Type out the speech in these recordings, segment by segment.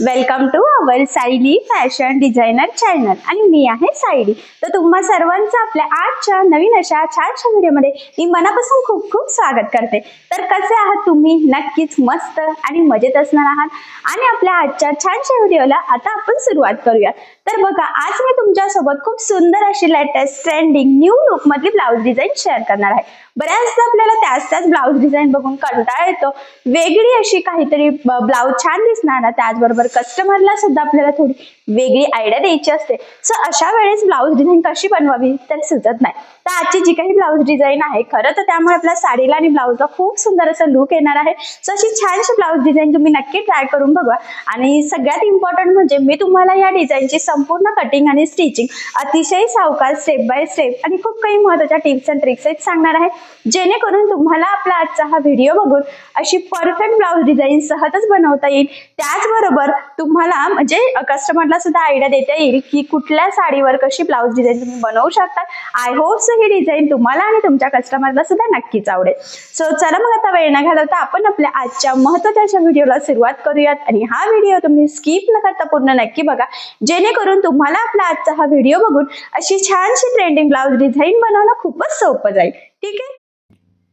Welcome to our Sayali fashion designer channel आणि मी आहे सायली. तर तुम्हा सर्वांचं आपल्या आजच्या नवीन अशा छानशा व्हिडिओमध्ये मी मनापासून खूप खूप स्वागत करते. तर कसे आहात तुम्ही? नक्कीच मस्त आणि मजेत असणार आहात. आणि आपल्या आजच्या छानशा व्हिडिओला आता आपण सुरुवात करूया तर बघा आज मी तुमच्यासोबत खूप सुंदर अशी लेटेस्ट ट्रेंडिंग न्यू लुकमधली ब्लाऊज डिझाईन शेअर करणार आहे. बऱ्याचदा आपल्याला त्याच त्याच ब्लाऊज डिझाईन बघून कंटाळा येतो. वेगळी अशी काहीतरी ब्लाऊज छान दिसणार ना त्याचबरोबर कस्टमरला सुद्धा आपल्याला थोडी वेगळी आयडिया द्यायची असते. सो अशा वेळेस ब्लाऊज डिझाईन कशी बनवावी? तर सुचत नाही. तर आजची जी काही ब्लाऊज डिझाईन आहे खरं तर त्यामुळे आपल्या साडीला आणि ब्लाऊजला खूप सुंदर असं लुक येणार आहे. सो अशी छानशी ब्लाऊज डिझाईन तुम्ही नक्की ट्राय करून बघा. आणि सगळ्यात इम्पॉर्टंट म्हणजे मी तुम्हाला या डिझाईनची संपूर्ण कटिंग आणि स्टिचिंग अतिशय सावकाश स्टेप बाय स्टेप आणि खूप काही महत्त्वाच्या टिप्स अँड ट्रिक्स आहेत सांगणार आहे. जेणेकरून तुम्हाला आपला आजचा हा व्हिडिओ बघून अशी परफेक्ट ब्लाऊज डिझाईन सहजच बनवता येईल. त्याचबरोबर तुम्हाला म्हणजे कस्टमरला सुद्धा आयडिया देता येईल की कुठल्या साडीवर कशी ब्लाऊज डिझाईन तुम्ही बनवू शकता. आय होप ही डिझाईन तुम्हाला आणि तुमच्या कस्टमरला सुद्धा नक्कीच आवडेल. सो चला मग आता वेळ न घालवता आपण आपल्या आजच्या महत्त्वाच्या अशा व्हिडिओला सुरुवात करूयात. आणि हा व्हिडिओ तुम्ही स्किप न करता पूर्ण नक्की बघा. जेणेकरून तुम्हाला आपला आजचा हा व्हिडिओ बघून अशी छानशी ट्रेंडिंग ब्लाऊज डिझाईन बनवणं खूपच सोपं जाईल. ठीक आहे?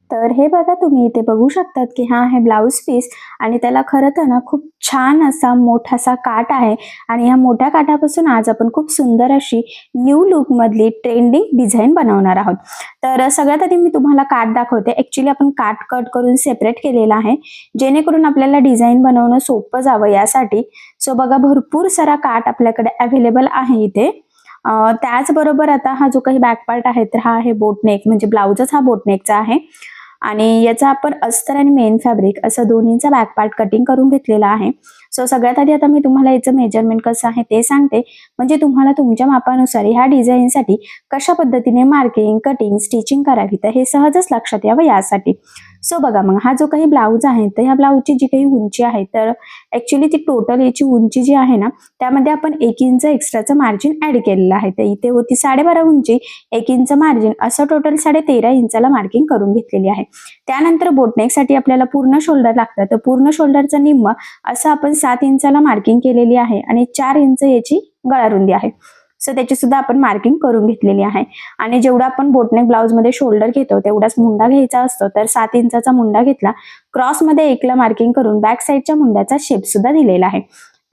तर हे बघा तुम्ही इथे बघू शकतात की हा आहे ब्लाऊज पीस आणि त्याला खरं तर ना खूप छान असा मोठासा काठ आहे आणि ह्या मोठ्या काठापासून आज आपण खूप सुंदर अशी न्यू लुकमधली ट्रेंडिंग डिझाईन बनवणार आहोत. तर सगळ्यात आधी मी तुम्हाला काठ दाखवते. ॲक्च्युली आपण काठ कट करून सेपरेट केलेला आहे. जेणेकरून आपल्याला डिझाईन बनवणं सोपं जावं यासाठी. सो बघा भरपूर सारा काठ आपल्याकडे अवेलेबल आहे इथे. त्याचबरोबर आता हा जो काही बॅक पार्ट आहे तर हा आहे बोटनेक म्हणजे ब्लाऊजच हा बोटनेकचा आहे. आणि याचा आपण अस्तर आणि मेन फॅब्रिक असं दोन्हींचा बॅक पार्ट कटिंग करून घेतलेला आहे. सो सगळ्यात आधी आता मी तुम्हाला याचं मेजरमेंट कसं आहे ते सांगते. म्हणजे तुम्हाला तुमच्या मापानुसार ह्या डिझाईनसाठी कशा पद्धतीने मार्किंग कटिंग स्टिचिंग करावी तर हे सहजच लक्षात यावं यासाठी. सो बघा मग हा जो काही ब्लाऊज आहे तर ह्या ब्लाऊजची जी काही उंची आहे तर ऍक्च्युली ती टोटल याची उंची जी आहे ना त्यामध्ये आपण एक इंच एक्स्ट्राचं मार्जिन ऍड केलेलं आहे. तर इथे होती साडेबारा उंची एक इंच मार्जिन असं टोटल साडे तेरा इंचाला मार्किंग करून घेतलेली आहे. त्यानंतर बोटनेकसाठी आपल्याला पूर्ण शोल्डर लागतं. तर पूर्ण शोल्डरचं निम्म असं आपण सात इंचाला मार्किंग केलेली आहे आणि चार इंच याची गळारुंदी आहे. सो त्याची सुद्धा आपण मार्किंग करून घेतलेली आहे. आणि जेवढा आपण बोटनेक ब्लाउजमध्ये शोल्डर घेतो तेवढाच मुंडा घ्यायचा असतो. तर सात इंचाचा मुंडा घेतला क्रॉसमध्ये एकला मार्किंग करून बॅक साईडच्या मुंड्याचा शेप सुद्धा दिलेला आहे.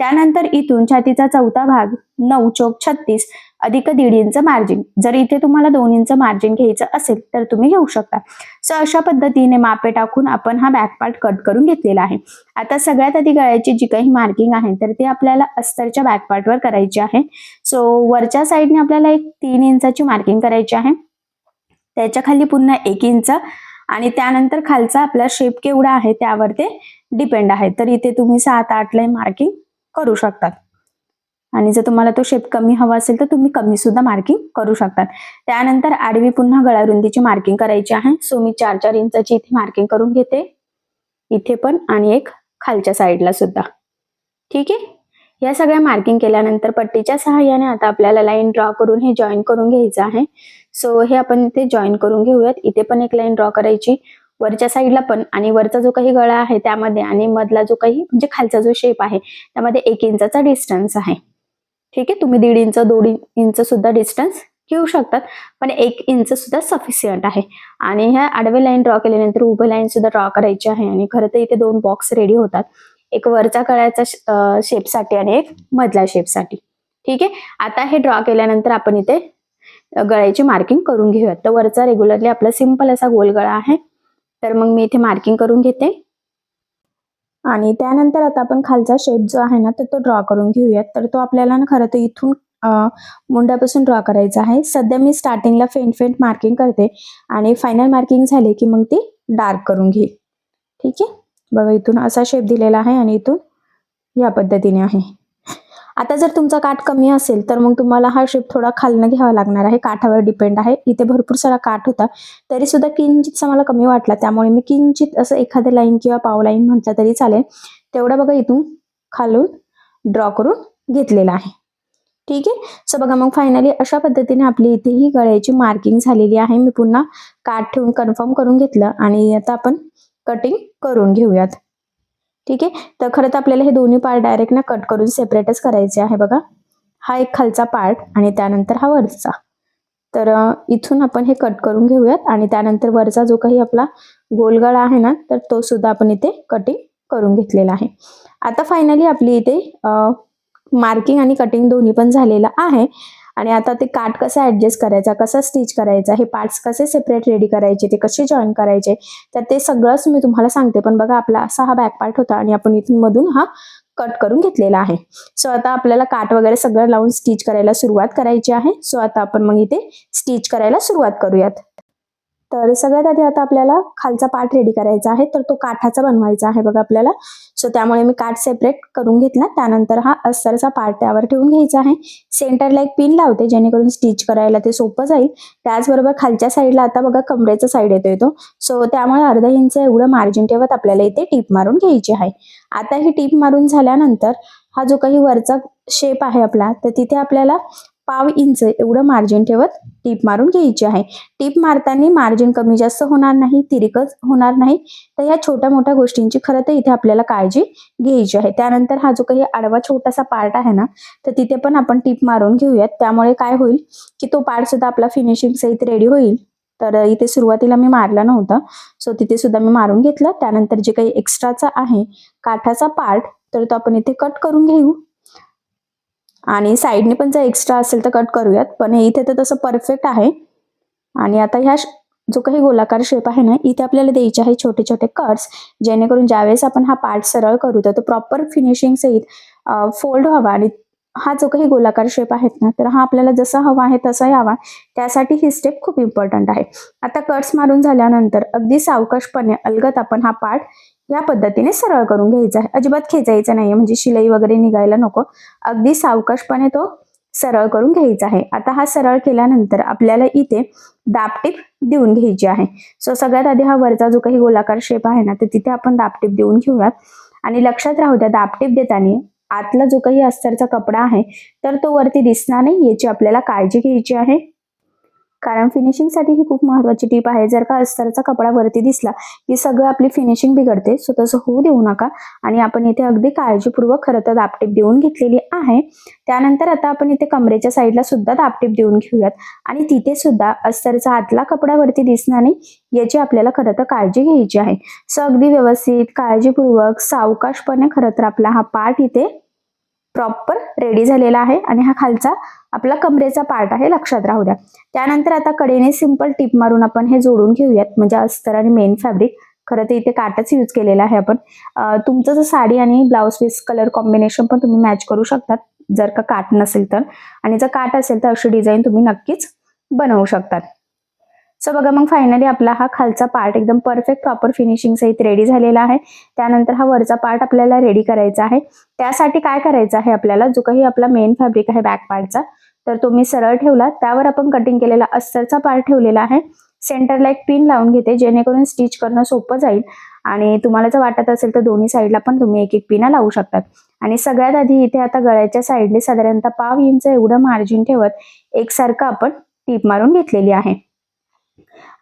त्यानंतर इथून छातीचा चौथा भाग नऊ चोक छत्तीस अधिक दीड इंच मार्जिन जर इथे तुम्हाला दोन इंच मार्जिन घ्यायचं असेल तर तुम्ही घेऊ शकता. सो अशा पद्धतीने मापे टाकून आपण हा बॅक पार्ट कट करून घेतलेला आहे. आता सगळ्यात आधी गळ्याची जी काही मार्किंग आहे तर ती आपल्याला अस्तरच्या बॅक पार्टवर करायची आहे. सो वरच्या साईडने आपल्याला एक तीन इंचाची मार्किंग करायची आहे. त्याच्याखाली पुन्हा एक इंच आणि त्यानंतर खालचा आपला शेप केवढा आहे त्यावर ते डिपेंड आहे. तर इथे तुम्ही सात आठ लाईन मार्किंग करू शकतात आणि जर तुम्हाला तो शेप कमी हवा असेल तर तुम्ही कमी सुद्धा मार्किंग करू शकतात. त्यानंतर आडवी पुन्हा गळारुंदीची मार्किंग करायची आहे. सो मी चार चार इंचाची इथे मार्किंग करून घेते. इथे पण आणि एक खालच्या साईडला सुद्धा. ठीक आहे? या सगळ्या मार्किंग केल्यानंतर पट्टीच्या सहाय्याने आता आपल्याला लाईन ड्रॉ करून हे जॉईन करून घ्यायचं आहे. सो हे आपण इथे जॉईन करून घेऊयात. इथे पण एक लाईन ड्रॉ करायची. वरच्या साईडला पण आणि वरचा जो काही गळा आहे त्यामध्ये आणि मधला जो काही म्हणजे खालचा जो शेप आहे त्यामध्ये एक इंचाचा डिस्टन्स आहे. ठीक आहे? तुम्ही दीड इंच दोन इंच सुद्धा डिस्टन्स घेऊ शकतात. पण एक इंच सुद्धा सफिशियंट आहे. आणि ह्या आडवे लाईन ड्रॉ केल्यानंतर उभे लाईन सुद्धा ड्रॉ करायची आहे. आणि खरं तर इथे दोन बॉक्स रेडी होतात. एक वरच्या कळ्याच्या शेपसाठी आणि एक मधल्या शेपसाठी ठीक आहे? आता हे ड्रॉ केल्यानंतर आपण इथे गळ्याची मार्किंग करून घेऊयात. तर वरचा रेग्युलरली आपला सिंपल असा गोल गळा आहे. तर मग मी इथे मार्किंग करून घेते. आणि त्यानंतर आता आपण खालचा शेप जो आहे ना तर तो ड्रॉ करून घेऊयात. तर तो आपल्याला ना खरं तर इथून मुंड्यापासून ड्रॉ करायचा आहे. सध्या मी स्टार्टिंगला फेंट फेंट मार्किंग करते आणि फायनल मार्किंग झाले की मग ती डार्क करून घेईल. ठीक आहे? बघा इथून असा शेप दिलेला आहे आणि इथून या पद्धतीने आहे. आता जर तुमचा काठ कमी असेल तर मग तुम्हाला हा शेप थोडा खालनं घ्यावा लागणार आहे. काठावर डिपेंड आहे. इथे भरपूर सारा काठ होता. तरी सुद्धा किंचितचा मला कमी वाटला. त्यामुळे मी किंचित असं एखादं लाईन किंवा पाव लाईन म्हटलं तरी चालेल. तेवढा बघा इथून खालून ड्रॉ करून घेतलेला आहे. ठीक आहे? सो बघा मग फायनली अशा पद्धतीने आपली इथे ही गळ्याची मार्किंग झालेली आहे. मी पुन्हा काठ ठेवून कन्फर्म करून घेतलं आणि आता आपण कटिंग करून घेऊयात. ठीक आहे? तर खरं तर आपल्याला हे दोन्ही पार्ट डायरेक्ट ना कट करून सेपरेटच करायचे आहे बघा. हा एक खालचा पार्ट आणि त्यानंतर हा वरचा. तर इथून आपण हे कट करून घेऊयात आणि त्यानंतर वरचा जो काही आपला गोलगळा आहे ना तर तो सुद्धा आपण इथे कटिंग करून घेतलेला आहे. आता फायनली आपली इथे मार्किंग आणि कटिंग दोन्ही पण झालेलं आहे. आणि आता ते काट कसा ॲडजस्ट करायचा कसा स्टिच करायचा हे पार्ट्स कसे सेपरेट रेडी करायचे ते कसे जॉईन करायचे तर ते सगळंच मी तुम्हाला सांगते. पण बघा आपला असा हा बॅक पार्ट होता आणि आपण इथून मधून हा कट करून घेतलेला आहे. सो आता आपल्याला काट वगैरे सगळं लावून स्टिच करायला सुरुवात करायची आहे. सो आता आपण मग इथे स्टिच करायला सुरुवात करूयात. तर सगळ्यात आधी आता आपल्याला खालचा पार्ट रेडी करायचा आहे. तर तो काठाचा बनवायचा आहे बघा आपल्याला. सो त्यामुळे मी काठ सेपरेट करून घेतला. त्यानंतर हा अस्तरचा पार्ट त्यावर ठेवून घ्यायचा आहे. सेंटरला एक पिन लावते जेणेकरून स्टिच करायला ते सोपं जाईल. त्याचबरोबर खालच्या साईडला आता बघा कमरेचा साईड येतोय तो सो त्यामुळे अर्धा इंच एवढं मार्जिन ठेवत आपल्याला इथे टीप मारून घ्यायची आहे. आता ही टीप मारून झाल्यानंतर हा जो काही वरचा शेप आहे आपला तर तिथे आपल्याला पाव इंच एवढं मार्जिन ठेवत टीप मारून घ्यायची आहे. टीप मारताना मार्जिन कमी जास्त होणार नाही तिरकच होणार नाही. तर ह्या छोट्या मोठ्या गोष्टींची खरं तर इथे आपल्याला काळजी घ्यायची आहे. त्यानंतर हा जो काही आडवा छोटासा पार्ट आहे ना तर तिथे पण आपण टीप मारून घेऊयात. त्यामुळे काय होईल की तो पार्ट सुद्धा आपला फिनिशिंग सहित रेडी होईल. तर इथे सुरुवातीला मी मारला नव्हता. सो तिथे सुद्धा मी मारून घेतलं. त्यानंतर जे काही एक्स्ट्राचा आहे काठाचा पार्ट तर तो आपण इथे कट करून घेऊ. आणि साईडने पण जर एक्स्ट्रा असेल तर कट करूयात. पण हे इथे तर तसं परफेक्ट आहे. आणि आता ह्या जो काही गोलाकार शेप आहे ना इथे आपल्याला द्यायचे आहे छोटे छोटे कट्स जेणेकरून ज्यावेळेस आपण हा पार्ट सरळ करू तर तो प्रॉपर फिनिशिंग सहित फोल्ड व्हावा. आणि हा जो काही गोलाकार शेप आहेत ना तर हा आपल्याला जसा हवा आहे तसा यावा. त्यासाठी ही स्टेप खूप इम्पॉर्टंट आहे. आता कट्स मारून झाल्यानंतर अगदी सावकाशपणे अलगत आपण हा पार्ट या पद्धतीने सरळ करून घ्यायचा आहे. अजिबात खेचायचा नाहीये. म्हणजे शिलाई वगैरे निघायला नको. अगदी सावकाशपणे तो सरळ करून घ्यायचा आहे. आता हा सरळ केल्यानंतर आपल्याला इथे दापटीप देऊन घ्यायची आहे. सो सगळ्यात आधी हा वरचा जो काही गोलाकार शेप आहे ना तर तिथे आपण दापटीप देऊन घेऊयात. आणि लक्षात राहू द्या दापटीप देताना आतला जो काही अस्तरचा कपडा आहे तर तो वरती दिसणार नाही याची आपल्याला काळजी घ्यायची आहे. कारण फिनिशिंगसाठी ही खूप महत्वाची टीप आहे. जर का अस्तरचा कपडा वरती दिसला की सगळं आपली फिनिशिंग बिघडते सो तसं होऊ देऊ नका. आणि आपण इथे अगदी काळजीपूर्वक खरं तर दापटीप देऊन घेतलेली आहे. त्यानंतर आता आपण इथे कमरेच्या साईडला सुद्धा दापटीप देऊन घेऊयात. आणि तिथे सुद्धा अस्तरचा आतला कपडा वरती दिसणार नाही याची आपल्याला खरं तर काळजी घ्यायची आहे. सो अगदी व्यवस्थित काळजीपूर्वक सावकाशपणे खरं तर आपला हा पार्ट इथे प्रॉपर रेडी झालेला आहे. आणि हा खालचा आपला कमरेचा पार्ट आहे लक्षात राहू द्या. त्यानंतर आता कडेने सिंपल टिप मारून आपण हे जोडून घेऊयात. म्हणजे अस्तर आणि मेन फॅब्रिक खरं तर इथे काटच यूज केलेला आहे आपण. तुमचं जर साडी आणि ब्लाऊज पीस कलर कॉम्बिनेशन पण तुम्ही मॅच करू शकतात. जर का काट नसेल तर. आणि जर काट असेल तर अशी डिझाईन तुम्ही नक्कीच बनवू शकतात. सो बघा मग फायनली आपला हा खालचा पार्ट एकदम परफेक्ट प्रॉपर फिनिशिंग सहित रेडी झालेला आहे. त्यानंतर हा वरचा पार्ट आपल्याला रेडी करायचा आहे. त्यासाठी काय करायचं आहे आपल्याला? जो काही आपला मेन फॅब्रिक आहे बॅक पार्टचा तर तो मी सरळ ठेवला त्यावर आपण कटिंग केलेला अस्तरचा पार्ट ठेवलेला आहे. सेंटरला एक पिन लावून घेते जेणेकरून स्टिच करणं सोपं जाईल. आणि तुम्हाला जर वाटत असेल तर दोन्ही साईडला पण तुम्ही एक एक पिना लावू शकतात. आणि सगळ्यात आधी इथे आता गळ्याच्या साईडने साधारणतः पाव इंच एवढं मार्जिन ठेवत एकसारखं आपण टीप मारून घेतलेली आहे.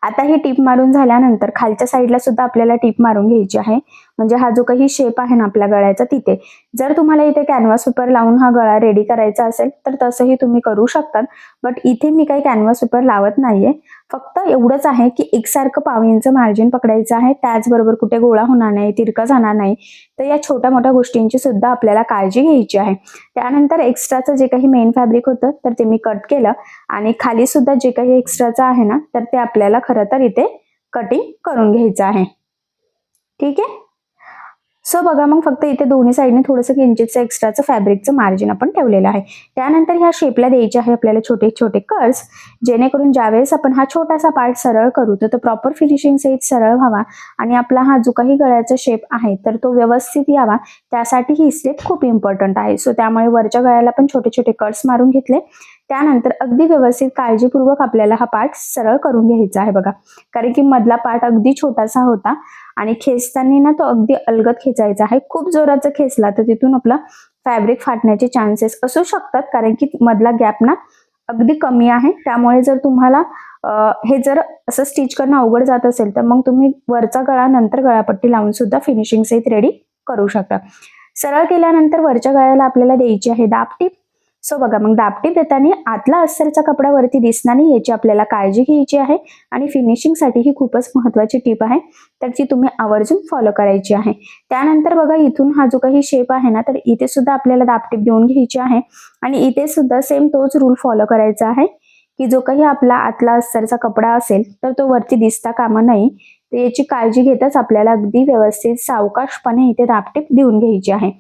आता ही टीप मारून झाल्यानंतर खालच्या साईडला सुद्धा आपल्याला टीप मारून घ्यायची आहे. म्हणजे हा जो काही शेप आहे ना आपल्या गळ्याचा तिथे. जर तुम्हाला इथे कॅनव्हास पेपर लावून हा गळा रेडी करायचा असेल तर तसंही तुम्ही करू शकतात. बट इथे मी काही कॅनव्हास पेपर लावत नाहीये. फक्त एवढंच आहे की एकसारखं पावयांचं मार्जिन पकडायचं आहे. त्याचबरोबर कुठे गोळा होणार नाही तिरका जाणार नाही तर या छोट्या मोठ्या गोष्टींची सुद्धा आपल्याला काळजी घ्यायची आहे. त्यानंतर एक्स्ट्राचं जे काही मेन फॅब्रिक होतं तर ते मी कट केलं आणि खाली सुद्धा जे काही एक्स्ट्राचं आहे ना तर ते आपल्याला खरं तर इथे कटिंग करून घ्यायचं आहे. ठीक आहे? सो बघा मग फक्त इथे दोन्ही साईडने थोडंसं किंचितचं एक्स्ट्राचं फॅब्रिकचं मार्जिन आपण ठेवलेलं आहे. त्यानंतर ह्या शेपला द्यायचे आहे आपल्याला छोटे छोटे कर्स जेणेकरून ज्यावेळेस आपण हा छोटासा पार्ट सरळ करू तर तो प्रॉपर फिनिशिंग सहित सरळ व्हावा आणि आपला हा जो काही गळ्याचा शेप आहे तर तो व्यवस्थित यावा. त्यासाठी ही स्टेप खूप इम्पॉर्टंट आहे. सो त्यामुळे वरच्या गळ्याला पण छोटे छोटे कर्स मारून घेतले. त्यानंतर अगदी व्यवस्थित काळजीपूर्वक आपल्याला हा पार्ट सरळ करून घ्यायचा आहे बघा. कारण की मधला पार्ट अगदी छोटासा होता. आणि खेचताना ना तो अगदी अलगद खेचायचा. आहे खूप जोराचा खेचला तर तिथून आपला फॅब्रिक फाटण्याचे चान्सेस असू शकतात. कारण की मधला गॅप ना अगदी कमी आहे. त्यामुळे जर तुम्हाला हे जर असं स्टिच करणं अवघड जात असेल तर मग तुम्ही वरचा गळा नंतर गळापट्टी लावून सुद्धा फिनिशिंग सहित रेडी करू शकता. सरळ केल्यानंतर वरच्या गळ्याला आपल्याला द्यायची आहे दापटीप सो बघा मग दापटीप देताना आतला अस्तरचा कपडा वरती दिसणार नाही याची आपल्याला काळजी घ्यायची आहे आणि फिनिशिंगसाठी ही खूपच महत्वाची टीप आहे. तर ती तुम्ही आवर्जून फॉलो करायची आहे. त्यानंतर बघा इथून हा जो काही शेप आहे ना तर इथे सुद्धा आपल्याला दापटीप देऊन घ्यायची आहे. आणि इथे सुद्धा सेम तोच रूल फॉलो करायचा आहे की जो काही आपला आतला अस्तरचा कपडा असेल तर तो वरती दिसता कामा नाही. तर याची काळजी घेताच आपल्याला अगदी व्यवस्थित सावकाशपणे इथे दापटीप देऊन घ्यायची आहे.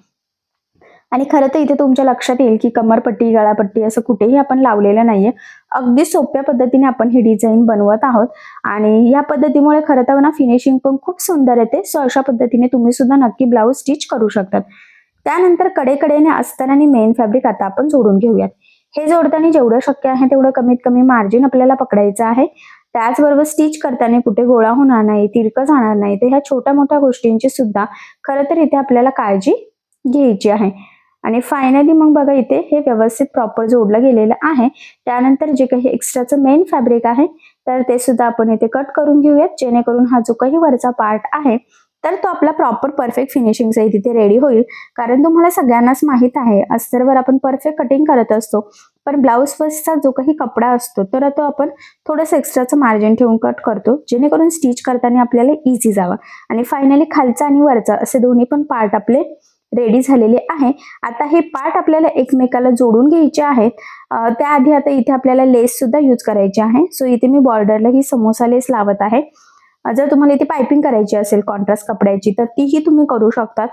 आणि खरं तर इथे तुमच्या लक्षात येईल की कमरपट्टी गळापट्टी असं कुठेही आपण लावलेलं नाहीये. अगदी सोप्या पद्धतीने आपण ही डिझाईन बनवत आहोत. आणि या पद्धतीमुळे खरं तर ना फिनिशिंग पण खूप सुंदर येते. सो अशा पद्धतीने तुम्ही सुद्धा नक्की ब्लाऊज स्टिच करू शकतात. त्यानंतर कडेकडेने अस्तर आणि मेन फॅब्रिक आता आपण जोडून घेऊयात. हे जोडताना जेवढं शक्य आहे तेवढं कमीत कमी मार्जिन आपल्याला पकडायचं आहे. त्याचबरोबर स्टिच करताना कुठे गोळा होणार नाही तिरकं जाणार नाही तर ह्या छोट्या मोठ्या गोष्टींची सुद्धा खरं तर इथे आपल्याला काळजी घ्यायची आहे. आणि फायनली मग बघा इथे हे व्यवस्थित प्रॉपर जोडलं गेलेलं आहे. त्यानंतर जे काही एक्स्ट्राचं मेन फॅब्रिक आहे तर ते सुद्धा आपण इथे कट करून घेऊयात. जेणेकरून हा जो काही वरचा पार्ट आहे तर तो आपला प्रॉपर परफेक्ट फिनिशिंगचा तिथे रेडी होईल. कारण तुम्हाला सगळ्यांनाच माहीत आहे अस्तरवर आपण परफेक्ट कटिंग करत असतो. पण ब्लाऊज फर्स्टचा जो काही कपडा असतो तर तो आपण थोडंसं एक्स्ट्राचं मार्जिन ठेवून कट करतो. जेणेकरून स्टिच करताना आपल्याला इझी जावं. आणि फायनली खालचा आणि वरचा असे दोन्ही पण पार्ट आपले रेडी झालेले आहे. आता हे पार्ट आपल्याला एकमेकाला जोडून घ्यायचे आहेत. त्याआधी आता इथे आपल्याला लेस सुद्धा यूज करायची आहे. सो इथे मी बॉर्डरला ही समोसा लेस लावत आहे. जर तुम्हाला इथे पायपिंग करायची असेल कॉन्ट्रास्ट कपड्याची तर तीही तुम्ही करू शकतात.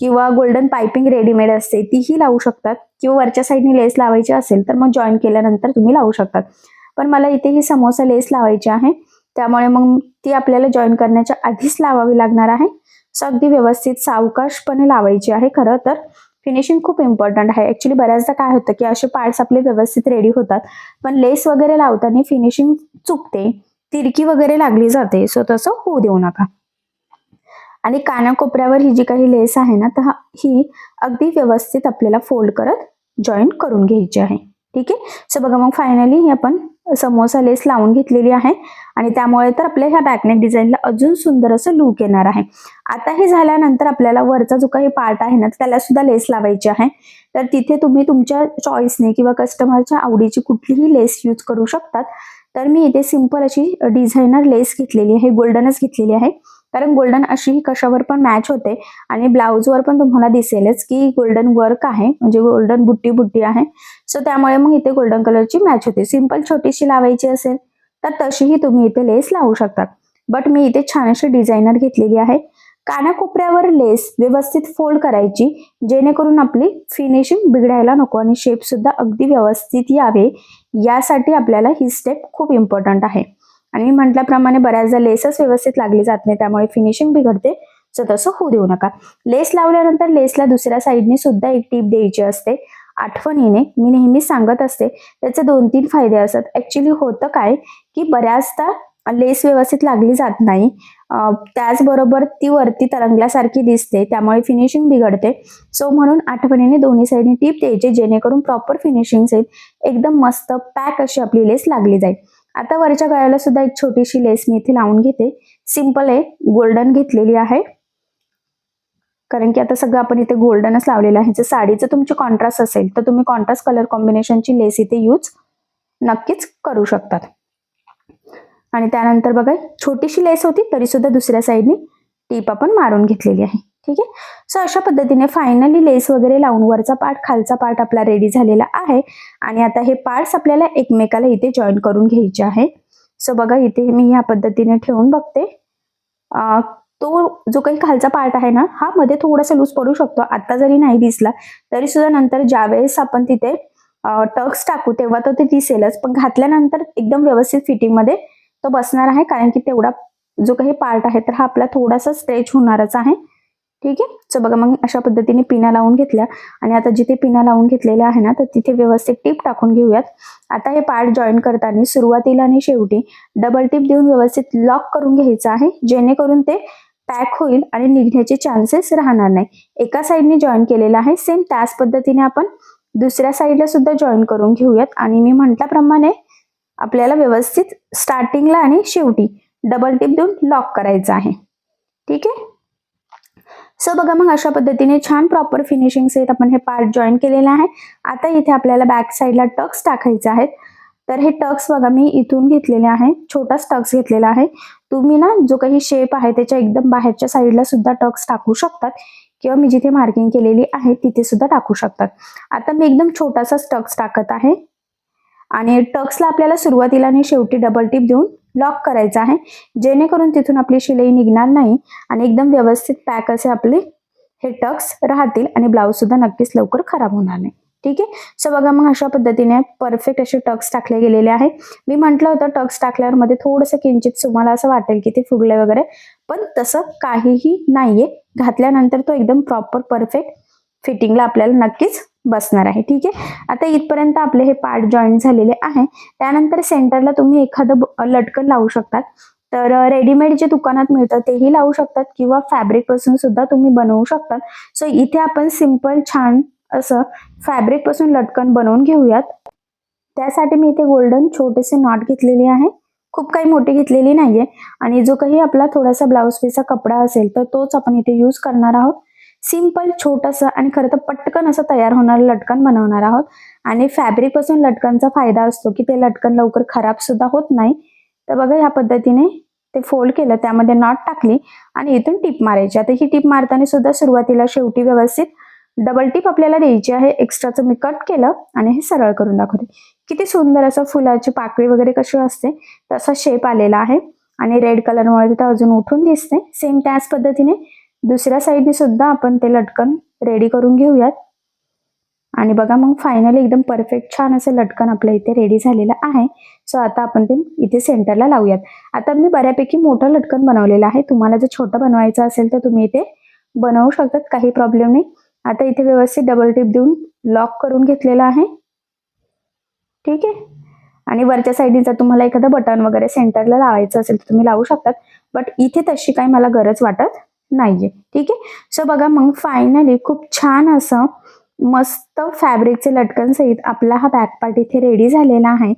किंवा गोल्डन पायपिंग रेडीमेड असते तीही लावू शकतात. किंवा वरच्या साईडने लेस लावायची असेल तर मग जॉईन केल्यानंतर तुम्ही लावू शकतात. पण मला इथे ही समोसा लेस लावायची आहे. त्यामुळे मग ती आपल्याला जॉईन करण्याच्या आधीच लावावी लागणार आहे. सो अगदी व्यवस्थित सावकाशपणे लावायची आहे खरं तर. फिनिशिंग खूप इम्पॉर्टंट आहे. ॲक्च्युली बऱ्याचदा काय होतं की असे पार्ट्स आपले व्यवस्थित रेडी होतात पण लेस वगैरे लावताना फिनिशिंग चुकते तिरकी वगैरे लागली जाते. सो तसं होऊ देऊ नका. आणि कानाकोपऱ्यावर ही जी काही लेस आहे ना तर ही अगदी व्यवस्थित आपल्याला फोल्ड करत जॉईन करून घ्यायची आहे. ठीक आहे? सो बघा मग फायनली ही आपण समोसा लेस लावून घेतलेली आहे. आणि त्यामुळे तर आपल्या ह्या बॅकनेक डिझाईनला अजून सुंदर असं लुक येणार आहे. आता हे झाल्यानंतर आपल्याला वरचा जो काही पार्ट आहे ना त्याला सुद्धा लेस लावायची आहे. तर तिथे तुम्ही तुमच्या चॉईसने किंवा कस्टमरच्या आवडीची कुठलीही लेस यूज करू शकतात. तर मी इथे सिंपल अशी डिझायनर लेस घेतलेली आहे गोल्डनच घेतलेली आहे. कारण गोल्डन अशी ही कशावर पण मॅच होते. आणि ब्लाऊजवर पण तुम्हाला दिसेलच की गोल्डन वर्क आहे. म्हणजे गोल्डन बुट्टी बुट्टी आहे. सो त्यामुळे मग इथे गोल्डन कलरची मॅच होते. सिंपल छोटीशी लावायची असेल तर तशीही तुम्ही इथे लेस लावू शकतात. बट मी इथे छान अशी डिझायनर घेतलेली आहे. कानाकोपऱ्यावर लेस व्यवस्थित फोल्ड करायची जेणेकरून आपली फिनिशिंग बिघडायला नको आणि शेप सुद्धा अगदी व्यवस्थित यावे. यासाठी आपल्याला ही स्टेप खूप इम्पॉर्टंट आहे. आणि मी म्हटल्याप्रमाणे बऱ्याचदा लेसच व्यवस्थित लागली जात नाही त्यामुळे फिनिशिंग बिघडते. सो तसं होऊ देऊ नका. लेस लावल्यानंतर लेसला दुसऱ्या साईडने सुद्धा एक टीप द्यायची असते. आठवणीने मी नेहमी सांगत असते त्याचे दोन तीन फायदे असतात. ऍक्च्युली होतं काय की बऱ्याचदा लेस व्यवस्थित लागली जात नाही. त्याचबरोबर ती वरती तरंगल्यासारखी दिसते त्यामुळे फिनिशिंग बिघडते. सो म्हणून आठवणीने दोन्ही साईडने टीप द्यायची जेणेकरून प्रॉपर फिनिशिंग येईल एकदम मस्त पॅक अशी आपली लेस लागली जाईल. आता वरच्या गळ्याला सुद्धा एक छोटीशी लेस मी इथे लावून घेते. सिंपल आहे गोल्डन घेतलेली आहे. कारण की आता सगळं आपण इथे गोल्डनच लावलेलं आहे. जर साडीचं तुमची कॉन्ट्रास्ट असेल तर तुम्ही कॉन्ट्रास्ट कलर कॉम्बिनेशनची लेस इथे यूज नक्कीच करू शकतात. आणि त्यानंतर बघा छोटीशी लेस होती तरी सुद्धा दुसऱ्या साईडनी टीप आपण मारून घेतलेली आहे. ठीक आहे? सो अशा पद्धतीने फायनली लेस वगैरे लावून वरचा पार्ट खालचा पार्ट आपला रेडी झालेला आहे. आणि आता हे पार्ट्स आपल्याला एकमेकाला इथे जॉईन करून घ्यायचे आहे. सो बघा इथे मी ह्या पद्धतीने ठेवून बघते. तो जो काही खालचा पार्ट आहे ना हा मध्ये थोडासा लूज पडू शकतो. आता जरी नाही दिसला तरी सुद्धा नंतर ज्यावेळेस आपण तिथे टक्स टाकू तेव्हा तो ते दिसेलच. पण घातल्यानंतर एकदम व्यवस्थित फिटिंगमध्ये तो बसणार आहे. कारण की तेवढा जो काही पार्ट आहे तर हा आपला थोडासा स्ट्रेच होणारच आहे. ठीक आहे? सो बघा मग अशा पद्धतीने पिना लावून घेतल्या. आणि आता जिथे पिना लावून घेतलेल्या आहे ना तर तिथे व्यवस्थित टीप टाकून घेऊयात. आता हे पार्ट जॉईन करताना सुरुवातीला आणि शेवटी डबल टिप देऊन व्यवस्थित लॉक करून घ्यायचं आहे. जेणेकरून ते पॅक होईल आणि निघण्याचे चान्सेस राहणार नाही. एका साईडने जॉईन केलेलं आहे. सेम त्याच पद्धतीने आपण दुसऱ्या साईडला सुद्धा जॉईन करून घेऊयात. आणि मी म्हटल्याप्रमाणे आपल्याला व्यवस्थित स्टार्टिंगला आणि शेवटी डबल टिप देऊन लॉक करायचं आहे. ठीक आहे? सो बघा मग अशा पद्धतीने छान प्रॉपर फिनिशिंग सहित आपण हे पार्ट जॉईन केलेले आहे. आता इथे आपल्याला बॅक साईडला टक्स टाकायचे आहेत. तर हे टक्स बघा मी इथून घेतलेले आहे. छोटाच टक्स घेतलेला आहे. तुम्ही ना जो काही शेप आहे त्याच्या एकदम बाहेरच्या साईडला सुद्धा टक्स टाकू शकतात. किंवा मी जिथे मार्किंग केलेली आहे तिथे सुद्धा टाकू शकतात. आता मी एकदम छोटासा टक्स टाकत आहे. आणि टक्सला आपल्याला सुरुवातीला आणि शेवटी डबल टिप देऊन लॉक करायचं आहे. जेणेकरून तिथून आपली शिलाई निघणार नाही आणि एकदम व्यवस्थित पॅक असे आपले हे टक्स राहतील आणि ब्लाऊज सुद्धा नक्कीच लवकर खराब होणार नाही. ठीक आहे? सो बघा मग अशा पद्धतीने परफेक्ट असे टक्स टाकले गेलेले आहे. मी म्हटलं होतं टक्स टाकल्यावर मध्ये थोडंसं किंचित तुम्हाला असं वाटेल की ते फुगले वगैरे पण तसं काहीही नाहीये. घातल्यानंतर तो एकदम प्रॉपर परफेक्ट फिटिंगला आपल्याला नक्कीच बसणार आहे ठीक आहे? आता इथपर्यंत आपले हे पार्ट जॉईन झालेले आहे. त्यानंतर सेंटरला तुम्ही एखादं ब- लटकन लावू शकतात. तर रेडीमेड जे दुकानात मिळतं तेही लावू शकतात किंवा फॅब्रिकपासून सुद्धा तुम्ही बनवू शकतात. सो इथे आपण सिंपल छान असं फॅब्रिकपासून लटकन बनवून घेऊयात. त्यासाठी मी इथे गोल्डन छोटेसे नॉट घेतलेले आहे. खूप काही मोठी घेतलेली नाहीये. आणि जो काही आपला थोडासा ब्लाऊज पीसचा कपडा असेल तर तोच आपण इथे यूज करणार आहोत. सिंपल छोटंसं आणि खरं तर पटकन असं तयार होणारं लटकन बनवणार आहोत. आणि फॅब्रिकपासून लटकनचा फायदा असतो की ते लटकन लवकर खराब सुद्धा होत नाही. तर बघा ह्या पद्धतीने ते फोल्ड केलं त्यामध्ये नॉट टाकली आणि इथून टिप मारायची. आता ही टिप मारताना सुद्धा सुरुवातीला शेवटी व्यवस्थित डबल टिप आपल्याला द्यायची आहे. एक्स्ट्राचं मी कट केलं आणि हे सरळ करून दाखवते. किती सुंदर असं फुलाची पाकळी वगैरे कशी असते तसा शेप आलेला आहे. आणि रेड कलरमुळे तिथं अजून उठून दिसते. सेम त्याच पद्धतीने दुसऱ्या साईडने सुद्धा आपण ते लटकन रेडी करून घेऊयात. आणि बघा मग फायनली एकदम परफेक्ट छान असं लटकन आपलं इथे रेडी झालेलं आहे. सो आता आपण ते इथे सेंटरला लावूयात. आता मी बऱ्यापैकी मोठं लटकन बनवलेलं आहे. तुम्हाला जर छोटं बनवायचं असेल तर तुम्ही इथे बनवू शकतात. काही प्रॉब्लेम नाही. आता इथे व्यवस्थित डबल टिप देऊन लॉक करून घेतलेलं आहे. ठीक आहे? आणि वरच्या साईडने जर तुम्हाला एखादं बटन वगैरे सेंटरला लावायचं असेल तर तुम्ही लावू शकतात. बट इथे तशी काही मला गरज वाटत नाहीये. ठीक आहे? सो बघा मग फायनली खूप छान असं मस्त फॅब्रिकचे लटकन सहित आपला हा बॅक पार्ट इथे रेडी झालेला आहे.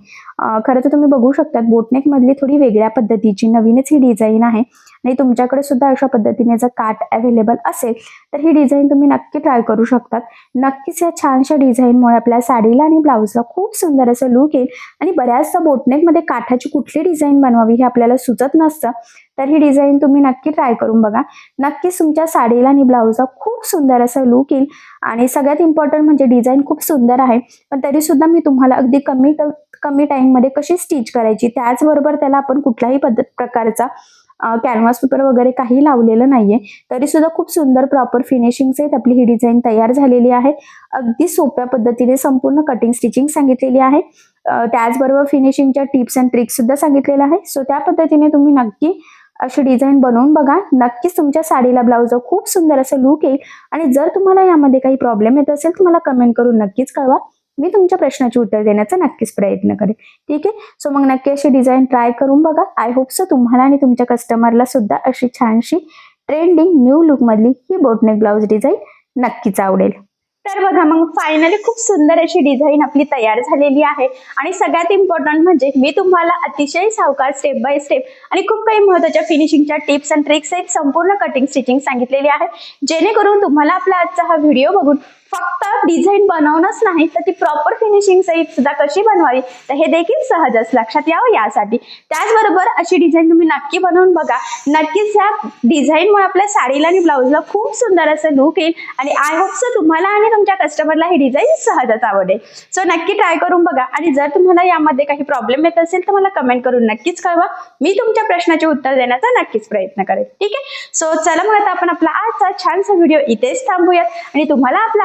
खरं तर तुम्ही बघू शकता बोटनेक मधली थोडी वेगळ्या पद्धतीची नवीनच ही डिझाईन आहे. आणि तुमच्याकडे सुद्धा अशा पद्धतीने जर काट अवेलेबल असेल तर ही डिझाईन तुम्ही नक्की ट्राय करू शकतात. नक्कीच या छानशा डिझाईनमुळे आपल्या साडीला आणि ब्लाऊजला खूप सुंदर असं लुक येईल. आणि बऱ्याचदा बोटनेकमध्ये काठाची कुठली डिझाईन बनवावी हे आपल्याला सुचत नसतं. तर ही डिझाईन तुम्ही नक्की ट्राय करून बघा. नक्कीच तुमच्या साडीला आणि ब्लाऊजला खूप सुंदर असं लुक येईल आणि सगळ्यात इम्पॉर्टंट म्हणजे डिझाईन खूप सुंदर आहे. पण तरी सुद्धा मी तुम्हाला अगदी कमी ट- कमी टाईममध्ये कशी स्टिच करायची त्याचबरोबर त्याला आपण कुठल्याही पद्धत प्रकारचा कॅनव्हास पेपर वगैरे काही लावलेलं नाहीये. तरी सुद्धा खूप सुंदर प्रॉपर फिनिशिंग सहित आपली ही डिझाईन तयार झालेली आहे. अगदी सोप्या पद्धतीने संपूर्ण कटिंग स्टिचिंग सांगितलेली आहे. त्याचबरोबर फिनिशिंगच्या टिप्स अँड ट्रिक्स सुद्धा सांगितलेल्या आहे. सो त्या पद्धतीने तुम्ही नक्की अशी डिझाईन बनवून बघा. नक्कीच तुमच्या साडीला ब्लाऊज खूप सुंदर असं लुक येईल. आणि जर तुम्हाला यामध्ये काही प्रॉब्लेम येत असेल तर मला कमेंट करून नक्कीच कळवा. मी तुमच्या प्रश्नाचे उत्तर देण्याचा नक्कीच प्रयत्न करेन. ठीक आहे? सो मग नक्की अशी डिझाईन ट्राय करून बघा. आय होप सो तुम्हाला आणि तुमच्या कस्टमरला सुद्धा अशी छानशी ट्रेंडिंग न्यू लुकमधली ही बोटनेक ब्लाऊज डिझाईन नक्कीच आवडेल. तर बघा मग फायनली खूप सुंदर अशी डिझाईन आपली तयार झालेली आहे. आणि सगळ्यात इम्पॉर्टंट म्हणजे मी तुम्हाला अतिशय सावकार स्टेप बाय स्टेप आणि खूप काही महत्त्वाच्या फिनिशिंगच्या टिप्स अँड ट्रिक्स आहेत संपूर्ण कटिंग स्टिचिंग सांगितलेली आहे. जेणेकरून तुम्हाला आपला आजचा हा व्हिडिओ बघून फक्त डिझाईन बनवणंच नाही तर ती प्रॉपर फिनिशिंग सहित सुद्धा कशी बनवावी? तर हे देखील सहजच लक्षात यावं यासाठी. त्याचबरोबर अशी डिझाईन तुम्ही नक्की बनवून बघा. नक्कीच ह्या डिझाईनमुळे आपल्या साडीला आणि ब्लाऊजला खूप सुंदर असं लुक येईल आणि आय होप सो तुम्हाला आणि तुमच्या कस्टमरला ही डिझाईन सहजच आवडेल. सो नक्की ट्राय करून बघा. आणि जर तुम्हाला यामध्ये काही प्रॉब्लेम येत असेल तर मला कमेंट करून नक्कीच कळवा. मी तुमच्या प्रश्नाचे उत्तर देण्याचा नक्कीच प्रयत्न करेन. ठीक आहे? सो चला मग आता आपण आपला आजचा छानसा व्हिडिओ इथेच थांबूयात. आणि तुम्हाला आपला